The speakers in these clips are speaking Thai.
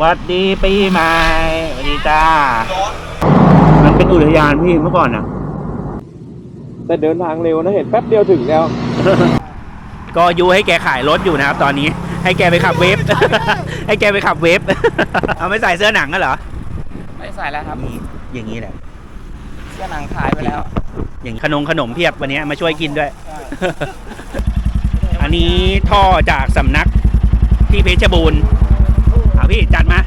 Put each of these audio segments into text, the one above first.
หวัดดีปีใหม่สวัสดีจ้า มันเป็นอุทยานพี่เมื่อก่อนอะแต่เดินทางเร็วนะเห็นแป๊บเดียวถึงแล้ว ก็ยูให้แกขายรถอยู่นะครับ ตอนนี้ ให้แกไปขับเวฟ ให้แกไปขับเวฟ เอาไม่ใส่เสื้อหนังกันเหรอ ไม่ใส่แล้วครับนี่อย่างนี้แหละ เสื้อหนังขายไปแล้ว อย่างขนมขนมเพียบวันนี้มาช่วยกินด้วย อันนี้ท่อจากสำนักที่เพชรบูรณ์เอา พี่ จัดมา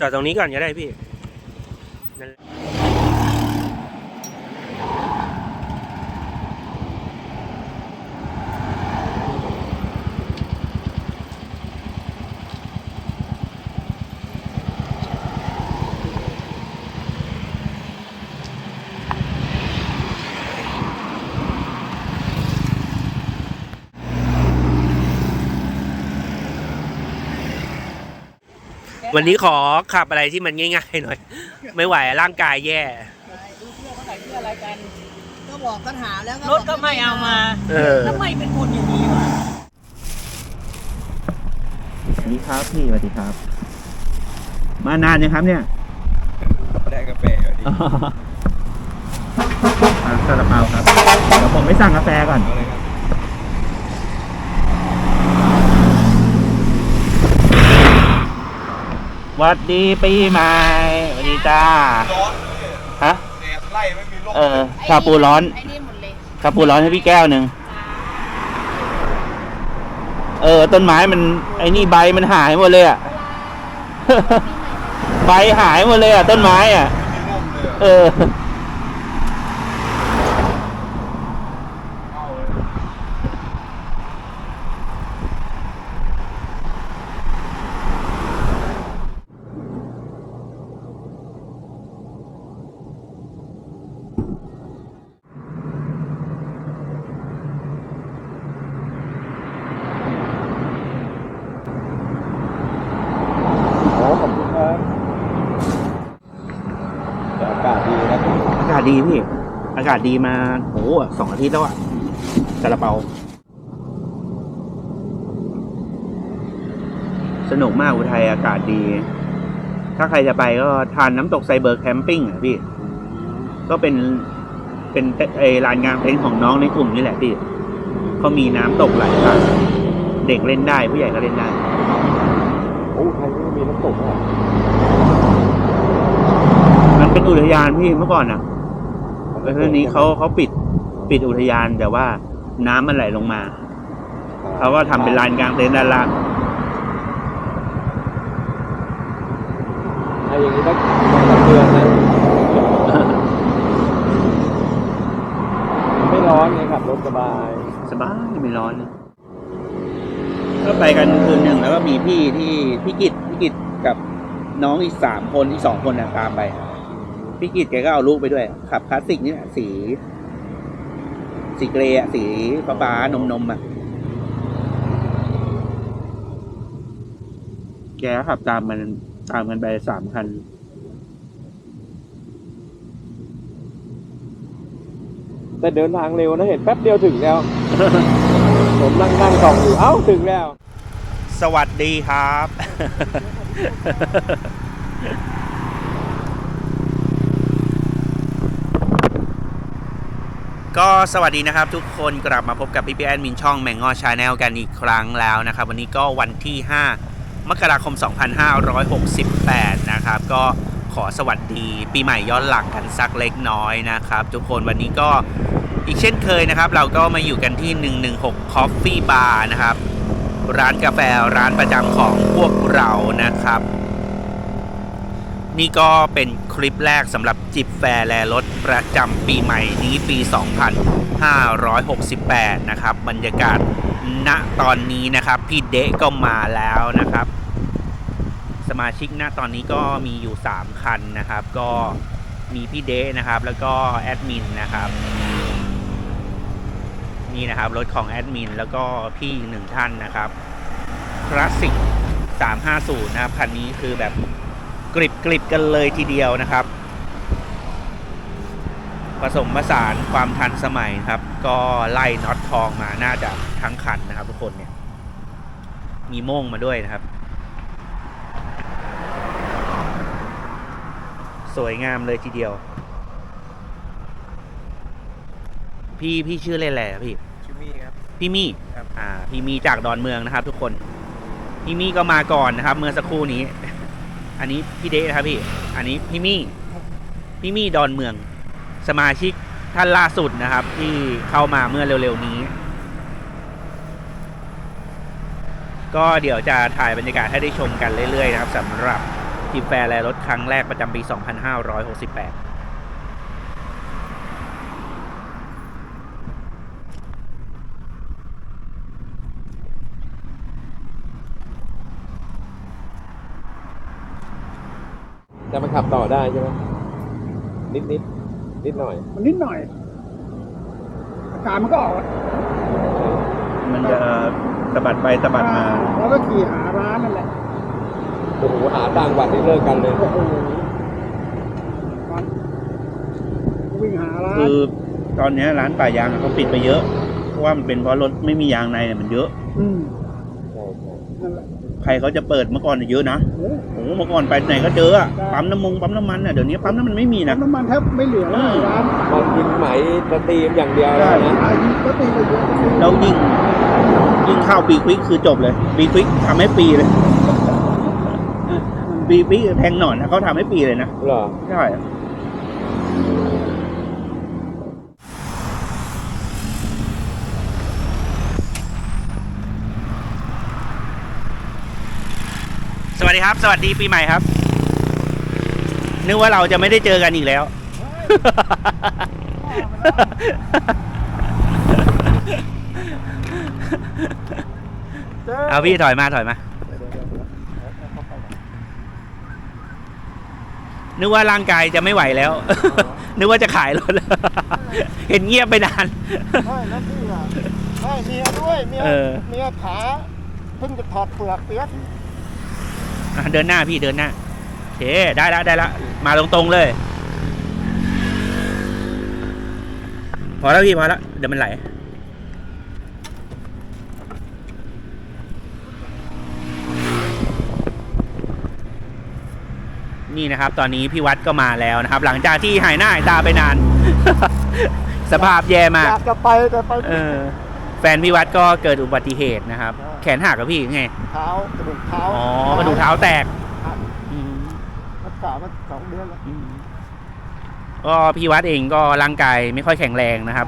จอดตรงนี้ก่อนก็ได้พี่ วันนี้ขอขับอะไรที่มันง่ายๆหน่อย ไม่ไหวร่างกายแย่ก็บอกกันหาแล้วรถก็ไม่เอามาเออ ทำไมเป็นคนอย่างนี้วะ สวัสดีครับพี่สวัสดีครับ มานานยังครับเนี่ยได้กาแฟอยู่ดิอ่าซาลาเปาครับเดี๋ยวผมไปสั่งกาแฟก่อน เอาเลยครับ วัดดีปีใหม่สวัสดีจ้า ร้อนฮะ แดดไล่ไม่มีลมเออชาปูร้อน ไอ้นี่หมดเลยชาปูร้อนให้พี่แก้วหนึ่ง เออ ต้นไม้มัน ไอ้นี่ใบมันหายหมดเลยอะใบหายหมดเลยอะต้นไม้อะไม่มีลมเลยอะเออ เอาเลย โอ้ขอบคุณครับแต่อากาศดีนะ อากา ศดีพี่ อากาศดีมาโอ้โหสองอาทิตย์แล้วอะซาลาเปา สนุกมากอุทัยอากาศดี ถ้าใครจะไปก็ทานน้ำตกไซเบอร์แคมปิ้งอะพี่ ก็เป็นเป็นไอลานกลางเต็นท์ของน้องในกลุ่มนี่แหละพี่เขามีน้ำตกหลายทางเด็กเล่นได้ผู้ใหญ่ก็เล่นได้โอ้ไทยไม่มีน้ำตกอะมันเป็นอุทยานพี่เมื่อก่อนอะ แล้วทีนี้เขาเขาปิดปิดอุทยานแต่ว่าน้ำมันไหลลงมาเขาก็ทำเป็นลานกลางเต็นท์ด้านล่างไอ้อย่างนี้ต้องมาเตือนนะไม่ร้อนไงขับรถสบาย สบายไม่ร้อนก็ไปกันคืนหนึ่งแล้วก็มีพี่ที่พี่กิจพี่กิจกับน้องอีกสามคนอีกสองคนน่ะตามไป พี่กิจแกก็เอาลูกไปด้วย ขับคลาสสิกนี่แหละสี สีเกรย์อะสีฟ้าฟ้านมนมๆอะ แกก็ขับตามมันตามกันไปสามคัน แต่เดินทางเร็วนะเห็นแป๊บเดียวถึงแล้ว ผมนั่งนั่งส่องอยู่เอ้าถึงแล้ว สวัสดีครับ ก็สวัสดีนะครับทุกคนกลับมาพบกับพี่พี่แอดมินช่องแมงงอชาแนลกันอีกครั้งแล้วนะครับ วันนี้ก็วันที่ 5 มกราคม 2568 นะครับ ก็ขอสวัสดีปีใหม่ย้อนหลังกันสักเล็กน้อยนะครับ ทุกคนวันนี้ก็อีกเช่นเคยนะครับ เราก็มาอยู่กันที่ 116 Coffee Bar นะครับ ร้านกาแฟร้านประจำของพวกเรานะครับ นี่ก็เป็นคลิปแรกสำหรับจิบแฟร์แลรถประจำปีใหม่นี้ปี 2568 นะครับ บรรยากาศณตอนนี้นะครับ พี่เดะก็มาแล้วนะครับ สมาชิกณตอนนี้ก็มีอยู่ 3 คันนะครับ ก็มีพี่เดะนะครับ แล้วก็แอดมินนะครับ นี่นะครับรถของแอดมินแล้วก็พี่หนึ่งท่านนะครับคลาสสิก350 นะครับคันนี้คือแบบ กริบกริบกันเลยทีเดียวนะครับ ผสมผสานความทันสมัยครับ ก็ไล่น็อตทองมาน่าจะทั้งคันนะครับ ทุกคนเนี่ยมีโม่งมาด้วยนะครับ สวยงามเลยทีเดียว พี่พี่ชื่อเล่นอะไรอะพี่ชิมี่ครับ พี่มี่ครับ อ่าพี่มี่จากดอนเมืองนะครับ ทุกคน พี่มี่ก็มาก่อนนะครับ เมื่อสักครู่นี้ อันนี้พี่เดะนะครับพี่ อันนี้พี่มี่ พี่มี่ดอนเมือง สมาชิกท่านล่าสุดนะครับ ที่เข้ามาเมื่อเร็วๆนี้ ก็เดี๋ยวจะถ่ายบรรยากาศให้ได้ชมกันเรื่อยๆนะครับสำหรับทีมแฟร์แลรถครั้งแรกประจำปี 2568 จะมา ขับต่อได้ใช่ไหมนิดนิดนิดหน่อย มันนิดหน่อย อาการมันก็ออกมันจะสะบัดไปสะบัดมาแล้วก็ขี่หาร้านนั่นแหละโอ้โหหาต่างวัดนี่เลิกกันเลยโอ้โหมันวิ่งหาร้านคือตอนเนี้ยร้านป่ายางอะเขาปิดไปเยอะ เพราะว่ามันเป็นเพราะรถไม่มียางในเนี่ยมันเยอะ อืมใช่ใช่นั่นแหละ ใครเขาจะเปิดเมื่อก่อนเนี่ยเยอะนะโอ้โอ้โหเมื่อก่อนไปไหนก็เจออะปั๊มน้ำมงปั๊มน้ำมันอะเดี๋ยวนี้ปั๊มน้ำมันไม่มีนะน้ำมันแทบไม่เหลือแล้วร้านมองกินไหมสตรีมอย่างเดียวแล้วนะขายก็ตีไปเยอะแล้วยิ่งยิ่งเข้าปีควิกคือจบเลย ปีควิกทำให้ปีเลย ปีควิกแทงหนอนนะเขาทำให้ปีเลยนะเหรอใช่สวัสดี ครับ สวัสดีปีใหม่ครับนึกว่าเราจะไม่ได้เจอกันอีกแล้ว เอาพี่ถอยมาถอยมา นึกว่าร่างกายจะไม่ไหวแล้ว นึกว่าจะขายรถเห็นเงียบไปนานใช่แล้วพี่อะใช่เมียด้วย เมียเออเมียขาเพิ่งจะถอดเปลือกเปียกอะ เดินหน้าพี่เดินหน้าโอเคได้แล้วได้แล้วมาตรงๆเลย พอแล้วพี่พอแล้วเดี๋ยวมันไหลนี่นะครับ ตอนนี้พี่วัดก็มาแล้วนะครับ หลังจากที่หายหน้าหายตาไปนาน สภาพแย่มากอยากจะไปแต่ไป เออ แฟนพี่วัดก็เกิดอุบัติเหตุนะครับแขนหักกับพี่ไง เท้ากระดูกเท้าอ๋อกระดูกเท้าแตกหักอืมรักษามาสองเดือนแล้วอืมก็พี่วัดเองก็ร่างกายไม่ค่อยแข็งแรงนะครับ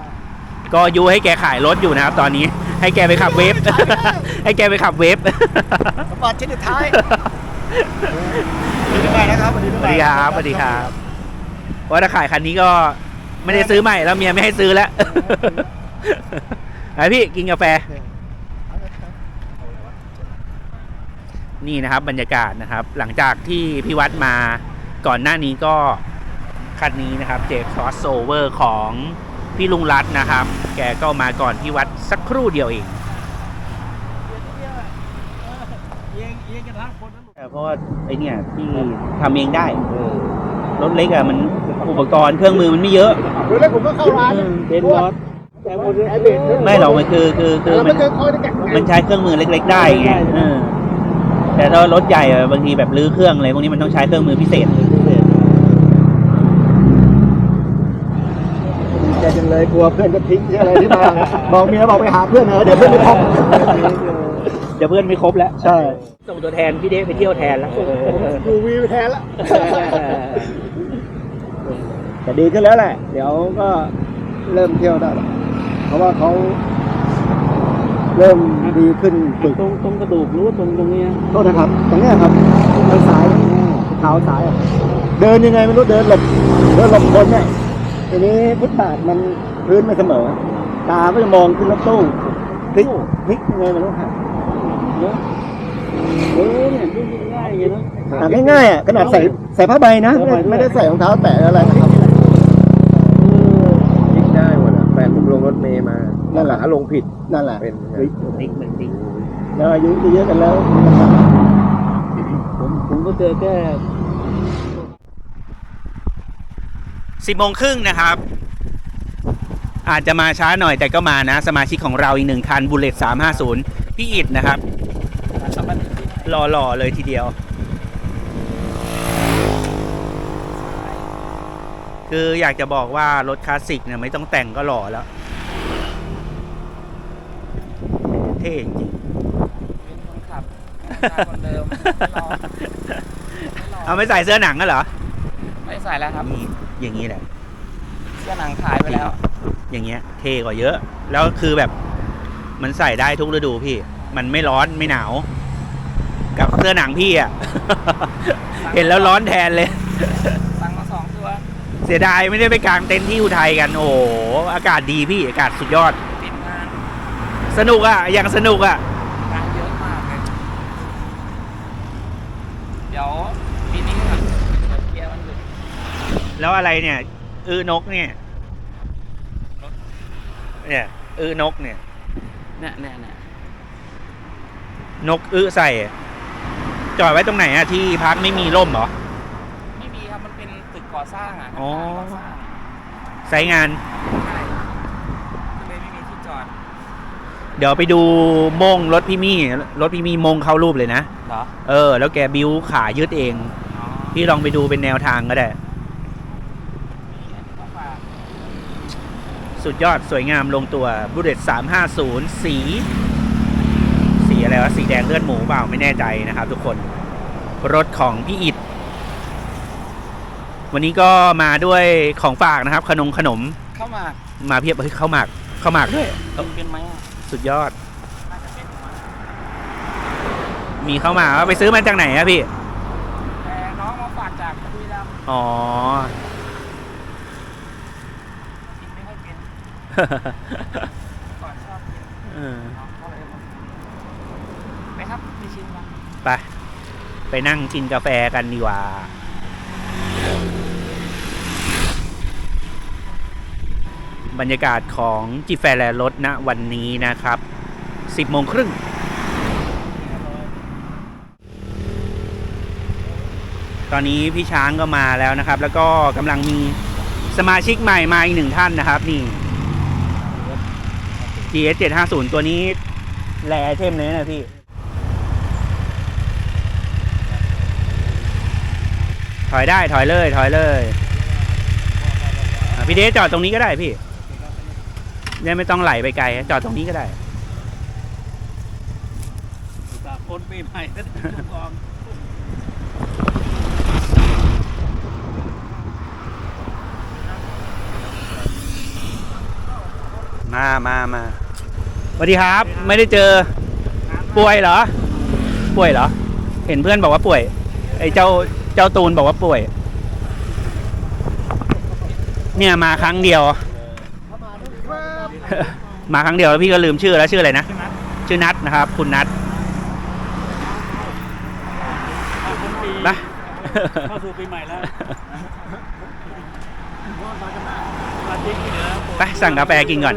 ก็ยูให้แกขายรถอยู่นะครับ ตอนนี้ให้แกไปขับเวฟ ให้แกไปขับเวฟสปอร์ตชิ้นสุดท้ายสวัสดีปีใหม่นะครับสวัสดีสปีใหวัม่สดีครับสวัสดีครับเพราะถ้าขายคันนี้ก็ไม่ได้ซื้อใหม่แล้วเมียไม่ให้ซื้อแล้ว ไอพี่กินกาแฟ นี่นะครับ บรรยากาศนะครับ หลังจากที่พี่วัดมาก่อนหน้านี้ก็คันนี้นะครับเจคอสโอเวอร์ของพี่ลุงรัตน์นะครับ แกก็มาก่อนพี่วัดสักครู่เดียวเองเพราะว่าไอเนี่ยที่ทำเองได้อืมรถเล็กอะมันอุปกรณ์เครื่องมือมันไม่เยอะเดี๋ยวแล้วผมก็เข้าร้านเป็นรถ แต่หมดเลยไอเบรกไม่หรอกมันคือคือคือแล้วมัมันนจะคอยได้แกะมันใช้เครื่องมือเล็ก ๆ ได้ไงเออแต่ถ้ารถใหญ่อะบางทีแบบรื้อเครื่องอะไรพวกนี้มันต้องใช้เครื่องมือพิเศษแกจังเลยกลัวเพื่อนจะทิ้งอะไรที่มาบอกเมียบอกไปหาเพื่อนเถอะเดี๋ยวเพื่อนไม่พบเดี๋ยวเพื่อนไม่ครบแล้วใช่ส่งตัวแทนพี่เดฟไปเที่ยวแทนแล้วดูวีไปแทนละแต่ดีขึ้นแล้วแหละ เดี๋ยวก็เริ่มเที่ยวได้ละเพ ราะว่าเขาเริ่มดีขึ้นฝึกตรงตรงกระดูกรู้ตรงตรงนี้โทษนะครับ ตรงเนี้ยครับทางซ้ายเท้าซ้ายอะเดินยังไงไม่รู้เดินหลบเดินหลบคนเนี่ยทีนี้ฟุตบาทมันพื้นไม่เสมอ ตาก็จะมองขึ้นรถตู้พลิกพลิกยังไงไม่รู้ฮะเออเนี่ยดูง่ายอย่างเงี้ยเนาะอะง่ายๆอะขนาดใส่ใส่ผ้าใบนะไม่ได้ไม่ได้ใส่รองเท้าแตะอะไรนะครับ ยิ่งได้หมดอะแฟ นผมลงรถเมย์มานั่นแหละขาลงผิดนั่นแหละเป็นเฮ้ยติ๊กเหมือนติ๊กแล้วอายุเยอะๆกันแล้ว ผมผมก็เจอแค่สิบโมงครึ่งนะครับ อาจจะมาช้าหน่อยแต่ก็มานะ สมาชิกของเราอีกหนึ่งคันบุลเลตสามห้าศูนย์พี่อิดนะครับหล่อๆเลยทีเดียว คืออยากจะบอกว่ารถคลาสสิกเนี่ยไม่ต้องแต่งก็หล่อแล้ว เท่จริงเป็นคนขับคนเดิมไม่รอไม่รอเอาไม่ใส่เสื้อหนังก็เหรอ ไม่ใส่แล้วครับ นี่อย่างนี้แหละ เสื้อหนังขายไปแล้ว อย่างเงี้ย เท่กว่าเยอะ แล้วคือแบบมันใส่ได้ทุกฤดูพี่ มันไม่ร้อนไม่หนาว กับเสื้อหนังพี่อะเห็นแล้วร้อนแทนเลย สั่งมาสองตัว เสียดายไม่ได้ไปกางเต็นท์ที่อุทัยกัน โอ้โห อากาศดีพี่ อากาศสุดยอดติดงาน สนุกอะอย่างสนุกอะงานเยอะมากเลยเดี๋ยวปีนี้ครับเดี๋ยวเคลียร์มันหยุดแล้วอะไรเนี่ย อือนกเนี่ย เนี่ยอือนกเนี่ย เนี่ยเนี่ยเนี่ยนกอื้อใส่อะจอดไว้ตรงไหนอะที่พักไม่มีร่มเหรอ ไม่มีครับ มันเป็นตึกก่อสร้างอะอ๋อก่อสร้างไซต์งาน ใช่ก็เลยไม่มีที่จอด เดี๋ยวไปดูโมงรถพี่มี่รถพี่มี่โมงเข้ารูปเลยนะเหรอเออ แล้วแกบิ้วขายืดเอง อ๋อพี่ลองไปดูเป็นแนวทางก็ได้มีอันนี้ก็ฝากสุดยอดสวยงามลงตัวบุเรต350 สี สีอะไรวะ สีแดงเลือดหมูเปล่าไม่แน่ใจนะครับทุกคน รถของพี่อิดวันนี้ก็มาด้วยของฝากนะครับ ขนมขนมเข้ามามาเพียบเฮ้ยข้าวหมากข้าวหมากด้วย เป็นเป็นไหมอะ สุดยอดน่าจะเป็นมั้งมีข้าวหมากเอาไปซื้อมาจากไหนอะพี่ แต่น้องมาฝากจากบุรีรัมย์อ๋อ กินไม่ค่อยเป็นก่อนชอบกินเออน้องก็เลยมาไปครับไปชิมกัน ไป ไปนั่งกินกาแฟกันดีกว่า บรรยากาศของจิแฟแลรถณวันนี้นะครับ 10โมงครึ่งตอนนี้พี่ช้างก็มาแล้วนะครับ แล้วก็กำลังมีสมาชิกใหม่มาอีกหนึ่งท่านนะครับ นี่ GS 750ตัวนี้แรไอเทมเลยนะพี่ถอยได้ถอยเลย ถอยเลย พี่เดชจอดตรงนี้ก็ได้พี่ เนี่ยไม่ต้องไหลไปไกลจอดตรงนี้ก็ได้จากคนปีใหม่ก็ถูกกองมามามาสวัสดีครับ ไม่ได้เจอ ป่วยเหรอ ป่วยเหรอ เห็นเพื่อนบอกว่าป่วย ไอ้เจ้าเจ้าตูนบอกว่าป่วย เนี่ยมาครั้งเดียว มาครั้งเดียวแล้วพี่ก็ลืมชื่อแล้วชื่ออะไรนะ ชื่อนัทนะครับ คุณนัทนะเข้าสู่ปีใหม่แล้วไปสั่งกาแฟกินก่อน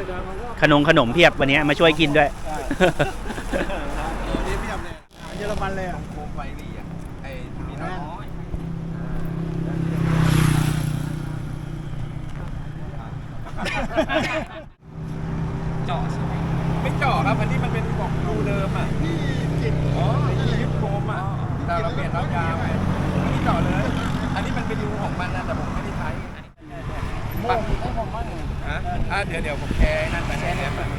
ขนมขนมเพียบวันนี้มาช่วยกินด้วยเยอรมันเลยอะโคมไฟนี่อะไอ้มีน้อย เจาะใช่ไหมไม่เจาะครับอันนี้มันเป็นของรูเดิมอะที่จิตอ๋อไอ้ที่ยึดโคมอะแต่เราเปลี่ยนรอบยาวไงไม่ได้เจาะเลย อันนี้มันเป็นรูของมันนะแต่ผมไม่ได้ใช้โม่ให้ผมบ้างฮะอะเดี๋ยวเดี๋ยวผมแชร์นั่นไปให้แอปอะ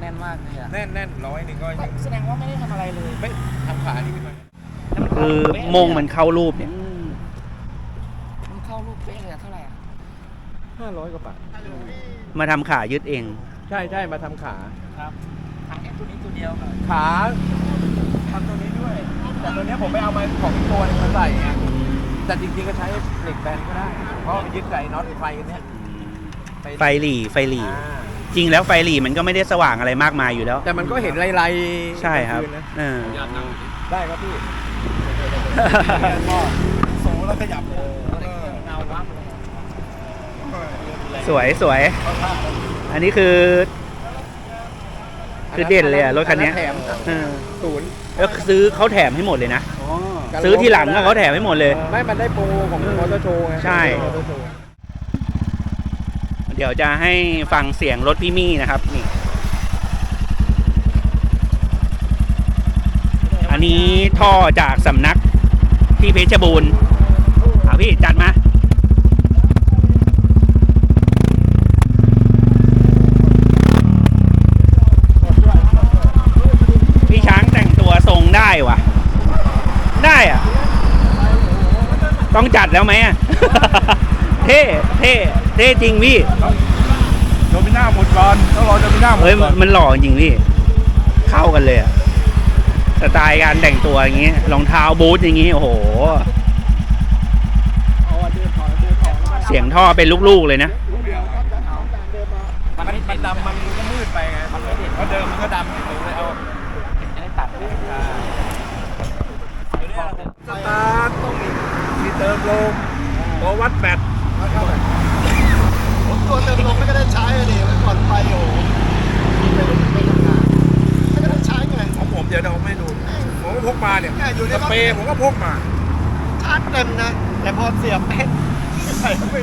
แน่นมากเลยอะแน่นแน่นร้อยหนึ่งก็ยังแสดงว่าไม่ได้ทำอะไรเลยไม่ทำขานี่ขึ้นมาคือมงมันเข้ารูปเนี่ย มันเข้ารูปเป๊ะเลยอะเท่าไหร่อะ ห้าร้อยกว่าบาท มาทำขายึดเอง ใช่ใช่มาทำขา ครับทั้งแค่ตัวนี้ตัวเดียวครับขาทำตัวนี้ด้วย แต่ตัวเนี้ยผมไปเอามาของอีกตัวหนึงมาใส่ไงแต่จริงๆก็ใช้เหล็กแบนก็ได้ เพราะมันยึดไก่น็อตไฟกันเนี้ยไฟหลีไฟหลี อ่าจริงแล้วไฟหลีมันก็ไม่ได้สว่างอะไรมากมายอยู่แล้ว แต่มันก็เห็นลายๆใช่ครับกลางนนะเออ ได้ครับพี่สูงแล้วขยับเลย เงาวับเลย สวยสวยเข้าท่าอันนี้คือ คือเด่นเลยอะรถคันเนี้ยแถมเออศูนย์แล้วซื้อเขาแถมให้หมดเลยนะ ซื้อที่หลังก็เขาแถมให้หมดเลย ไม่มันได้โปรของมอเตอร์โชว์ไงใช่ มอเตอร์โชว์เดี๋ยวจะให้ฟังเสียงรถพี่มี่นะครับนี่ อันนี้ท่อจากสำนักที่เพชรบูรณ์เอาพี่จัดมา พี่ช้างแต่งตัวทรงได้วะได้อะ ต้องจัดแล้วไหมอะ เท่เท่เท่จริงพี่ โดมิน่าหมดก่อนต้องรอโดมิน่าหมดเฮ้ยก่อนมันหล่อจริงพี่ เข้ากันเลยอะสไตล์การแต่งตัวอย่างงี้รองเท้าบูทอย่างงี้ โอ้โห เสียงท่อเป็นลูกๆเลยนะ มันมันดำมันก็มืดไปไงเพราะเดิมมันก็ดำผมเลยเอา อันนี้ตัดด้วย สตาร์ทต้องมี มีเติมลมตัววัดแบตผมตัวเติมลมไม่ก็ได้ใช้อะดิก่อนไปโอ้โหไม่ได้ไม่ทำงานไม่ก็ได้ใช้ไงของผมเดี๋ยวเดี๋ยวผมให้ดูผมก็พกมาเนี่ยแค่อยู่ในสรถเปรย์ผมก็พกมาชาร์จเต็มนะ แต่พอเสียบเป๊ะใส่เข้าไป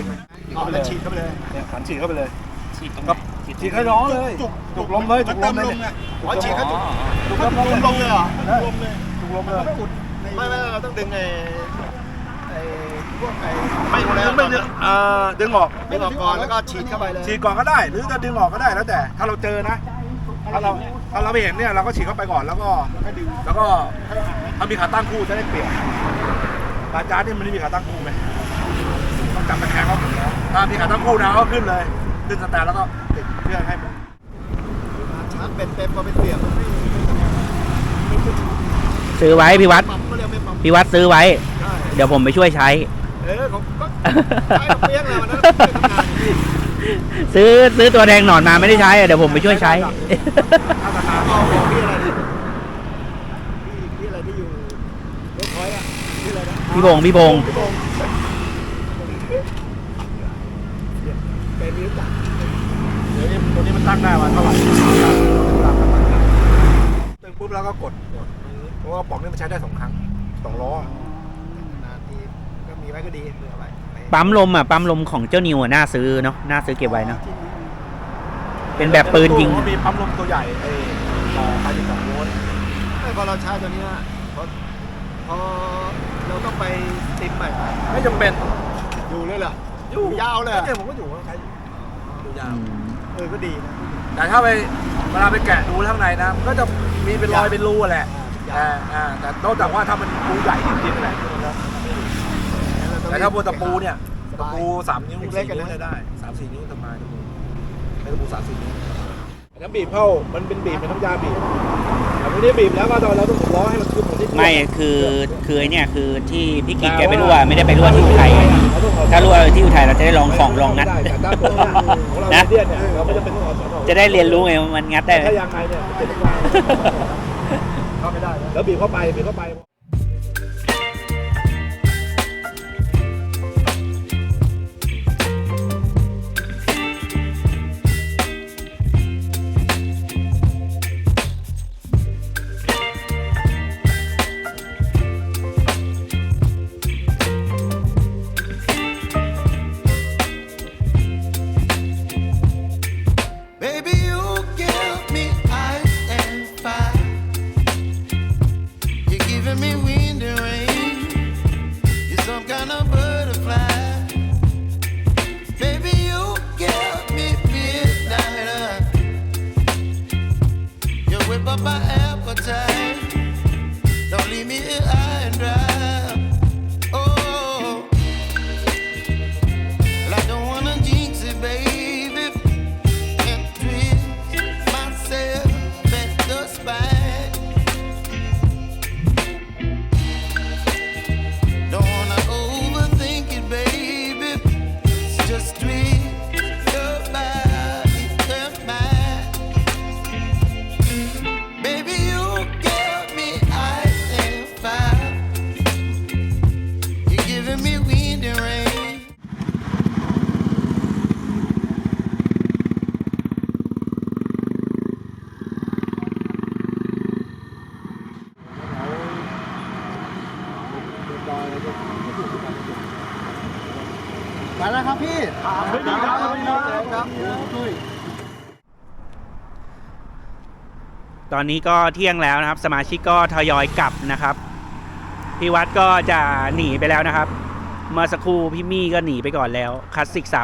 เอาแล้วฉีดเข้าไปเลยเนี่ยขันฉีดเข้าไปเลยฉีดตรงครับฉีดฉีดให้น้องเลยจุกลมเลยจุกลมเลยไงอ๋อฉีดเขาจุกจุกจุลกมเลยลงเลยเหรอจุกลงเลยจุกลมเลยไม่ไม่เราต้องดึงไอ้ไอ้ พวกไอ้ไม่ดูแลดึงไม่ดึงเอ่อดึงออกดึงออกก่อนแล้วก็ฉีดเข้าไปเลยฉีดก่อนก็ได้ หรือจะดึงออกก็ได้แล้วแต่ ถ้าเราเจอนะ ถ้าเราถ้าเราไม่เห็นเนี่ยเราก็ฉีดเข้าไปก่อนแล้วก็แล้วก็ถ้ามีขาตั้งคู่จะได้เปรียบปาจาร์ดนี่มันไม่มีขาตั้งคู่ไหมต้องจับตะแคงเขาหมดแล้วถ้ามีขาตั้งคู่นะก็ขึ้นเลยขึ้นสแตนแล้วก็ติดเครื่องให้หมดชาร์จเป็นเต็มพอเป็นเสียบมันไม่ไม่ขึ้นซื้อไว้พี่วัดปั๊มก็เรียกไม่ปั๊มพี่วัดซื้อไว้ใช่เดี๋ยวผมไปช่วยใช้ เออผมก็ใช้กับเปี้ยงเลยวันนั้นไม่ทำงานซื้อซื้อตัวแดงหนอนมาไม่ได้ใช้อะเดี๋ยวผมไปช่วยใช้ถ้าสตาร์ทเอาของพี่อะไรเนี่ยพี่พี่อะไรที่อยู่รถคอยอะพี่อะไรนะพี่พงษ์พี่พงษ์พี่พงษ์เป็นรู้จักเดี๋ยวนี้ตัวนี้มันตั้งได้ว่าเท่าไหร่ตึงปุ๊บแล้วก็กดกดเพราะว่าปล่องนี่มันใช้ได้สองครั้งสองล้อนานทีก็ มีไว้ก็ดีเผื่อไว้ไปปั๊มลมอะปั๊มลมของเจ้านิวอะน่าซื้อเนาะน่าซื้อเก็บไว้เนาะเป็นแบบปืนยิงก็มีปั๊มลมตัวใหญ่ไอ้ต่อไปที่สองโวลต์ไม่พอเราใช้ตัวเนี้ยพอพอเราต้องไปติมใหม่ไม่จำเป็นอยู่เลยเหรออยู่ยาวเลยเหรอเนี่ยผมก็อยู่ก็ใช้อยู่อยู่ยาวเออก็ดีนะแต่ถ้าไปเวลาไปแกะดูข้างในนะมันก็จะมีเป็นรอยเป็นรูอะแหละยาแต่วอ่าแต่นอกจากว่าถ้ามันรูใหญ่จริงๆแหละ แต่ถ้าบนตะปูเนี่ยตะปูสามนิ้วเล็สี่กๆกันนิ้วนะเนี่ยได้สามสี่นิ้วสบายตะปูไม่ตะปูสามสี่นิ้วน้ำบีบเข้ามันเป็นบีบเป็นน้ำยาบีบแต่ไม่ได้บีบแล้วก็เราต้องล้อให้มันขึ้นเหมือนที่ไม่คือคือไอ้เนี่ยคือที่พี่กิ๊กแกไปรั่วไม่ได้ไปรั่วที่อุทัยถ้ารั่วที่อุทัยเราจะได้ลองของลองงัดแต่ถ้าตัวของเรานะเดียนเนี่ยเราไม่จำเป็นต้องเอาสอนออกจะได้เรียนรู้ไงว่ามันงัดได้ถ้ายางไงเนี่ยมันเป็นยางเข้าไม่ได้แล้วบีบเข้าไปบีบเข้าไป อนนี้ก็เที่ยงแล้วนะครับ สมาชิกก็ทยอยกลับนะครับพี่วัดก็จะหนีไปแล้วนะครับ เมื่อสักครู่พี่มี่ก็หนีไปก่อนแล้วคลาสสิก 350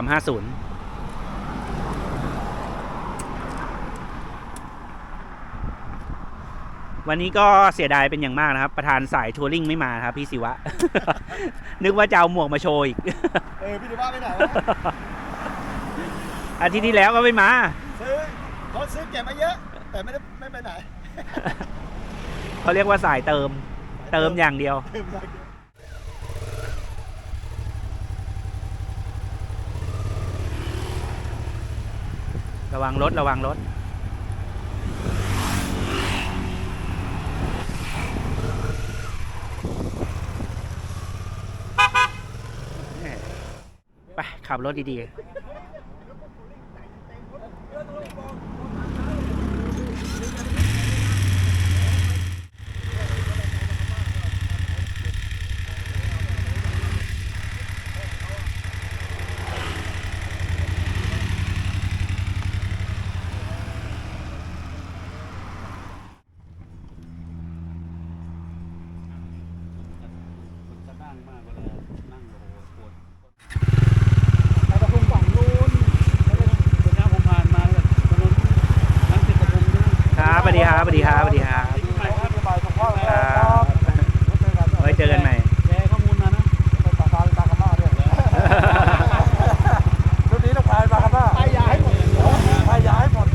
วันนี้ก็เสียดายเป็นอย่างมากนะครับ ประธานสายทัวริงไม่มาครับ พี่ศิวะ นึกว่าจะเอาหมวกมาโชว์อีก เออ พี่ดูว่าไปไหนวะอาทิตย์ที่แล้วก็ไม่มา ซื้อเขาซื้อเก็บมาเยอะ แต่ไม่ได้ไม่ไปไหนเขาเรียกว่าสายเติม เติมอย่างเดียวระวังรถ ระวังรถ ไป ขับรถดี ๆ จะนั่งมากเวลานั่งโอ้โหปวด ไปประทุมฝั่งนู้น วันนี้ผมผ่านมาแบบถนนนั่งติดกระพุ้งนะครับ สวัสดีครับสวัสดีครับสวัสดีครับ ปีใหม่ครับ ไปสุขภาพ ครับไว้เจอกันใหม่ แชร์ข้อมูลมานะ ไปตาตาตากามาด้วยรุ่นนี้ต้องพายตากามาพายยาให้หมดพายยาให้หมด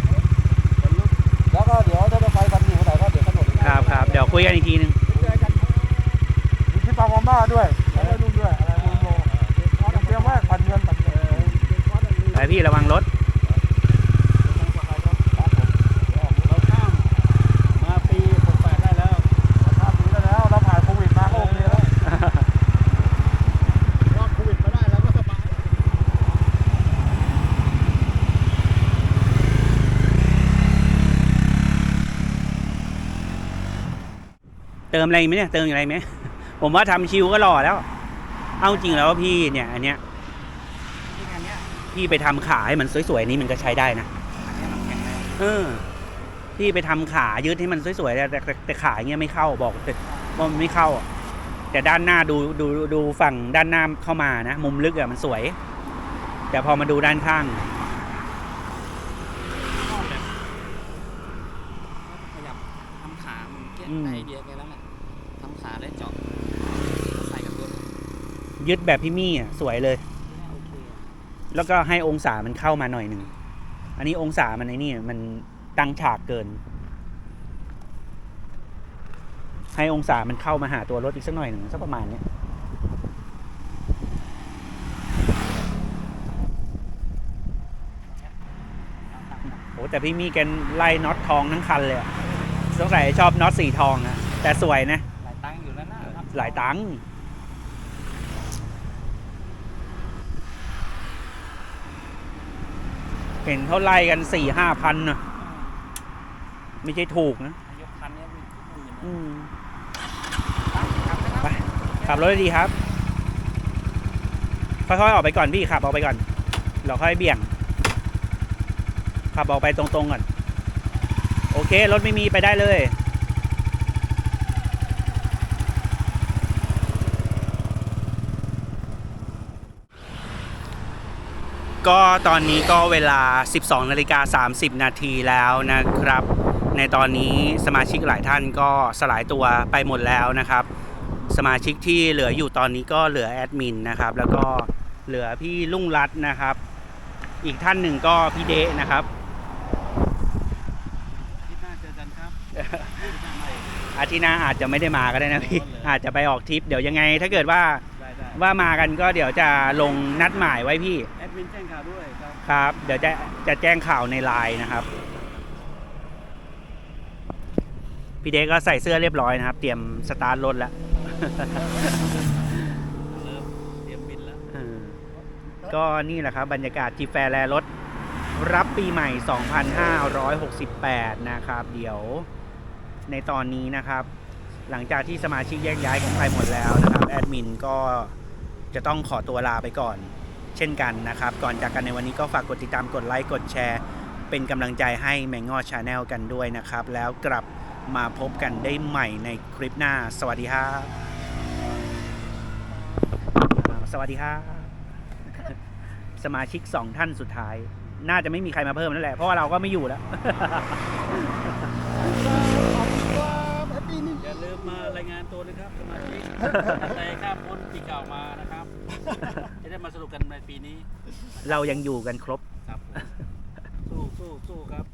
แล้วก็เดี๋ยวถ้าจะไปกันอยู่ไหนก็เดี๋ยวกำหนด ครับครับเดี๋ยวคุยกันอีกทีนึง มีที่ตากามาด้วยแล้วก็นู่นด้วยอะไรนู่นโลเตรียมไว้ปันเงินปันเงิน ไปพี่ระวังรถ เราข้ามมาปี68ได้แล้ว ทำนี้แล้วเราผ่านโควิดมาก็โอเคแล้วรอดโควิดมาได้แล้วก็สบาย เติมอะไรไหมเนี่ยเติมอะไรไหมผมว่าทำชิวก็หล่อแล้ว เอาจริงแล้วพี่เนี่ย อันเนี้ยพี่ไปทำขาให้มันสวยๆนี้มันก็ใช้ได้นะเออพี่ไปทำขายืดให้มันสวยๆแต่แต่แต่แต่ขาอย่างเงี้ยไม่เข้าบอกเลยว่ามันไม่เข้าอะแต่ด้านหน้าดูดูดูฝั่งด้านหน้าเข้ามานะมุมลึกอะมันสวย แต่พอมาดูด้านข้างขยับทำขามันเก็ตอืมไอเดียไปแล้วแหละทำขาได้เจาะใส่กับตัวนี้ ยึดแบบพี่มี่อะสวยเลยโอเคแล้วก็ให้องศามันเข้ามาหน่อยหนึ่ง อันนี้องศามันไอ้นี่มันตั้งฉากเกิน ให้องศามันเข้ามาหาตัวรถอีกสักหน่อยหนึ่งสักประมาณเนี้ยโอ้แต่พี่มีแกนไล่น็อตทองทั้งคันเลยอะสงสัยชอบน็อตสีทองนะแต่สวยนะ หลายตังค์อยู่แล้วนะครับหลายตังค์ เห็นเขาไล่กันสี่ห้าพันนะไม่ใช่ถูกนะนายกพันเนี่ยมีหมื่นอืมครับนะครับไปขับรถดีๆครับ ค่อยๆออกไปก่อนพี่ขับออกไปก่อน เราค่อยเบี่ยง ขับออกไปตรงๆก่อน โอเค รถไม่มีไปได้เลย ก็ตอนนี้ก็เวลา 12นาฬิกา30 นาทีแล้วนะครับ ในตอนนี้สมาชิกหลายท่านก็สลายตัวไปหมดแล้วนะครับ สมาชิกที่เหลืออยู่ตอนนี้ก็เหลือแอดมินนะครับ แล้วก็เหลือพี่ลุงรัตน์นะครับ อีกท่านหนึ่งก็พี่เดะนะครับที่หน้าเจอกันครับที่หน้าใหม่อาทิตย์หน้าอาจจะไม่ได้มาก็ได้นะพี่อาจจะไปออกทริปเดี๋ยวยังไง ถ้าเกิดว่าได้ได้ว่ามากันก็เดี๋ยวจะลงนัดหมายไว้พี่ แอด มินแจ้งข่าวด้วยครับครับ เดี๋ยวจะจะแจ้งข่าวในไลน์นะครับพี่เดะก็ใส่เสื้อเรียบร้อยนะครับ เตรียมสตาร์ทรถแล้วเริ่มเตรียมบินแล้วก็นี่แหละครับ บรรยากาศจีแฟร์แลรถ รับปีใหม่ 2568 นะครับ เดี๋ยวในตอนนี้นะครับ หลังจากที่สมาชิกแยกย้ายกันไปหมดแล้วนะครับ แอดมินก็จะต้องขอตัวลาไปก่อน เช่นกันนะครับ ก่อนจากกันในวันนี้ก็ฝากกดติดตามกดไลค์กดแชร์ เป็นกำลังใจให้แมงงอชาแนลกันด้วยนะครับ แล้วกลับมาพบกันได้ใหม่ในคลิปหน้า สวัสดีครับอ่าสวัสดีครับสมาชิกสองท่านสุดท้าย น่าจะไม่มีใครมาเพิ่มนั่นแหละ เพราะว่าเราก็ไม่อยู่แล้ว อย่าลืมมารายงานตัวนะครับสมาชิกแต่ข้ามพ้นปีเก่ามานะครับ จะได้มาสรุปกันในปีนี้ เรายังอยู่กันครบ ครับผมสู้สู้สู้ครับ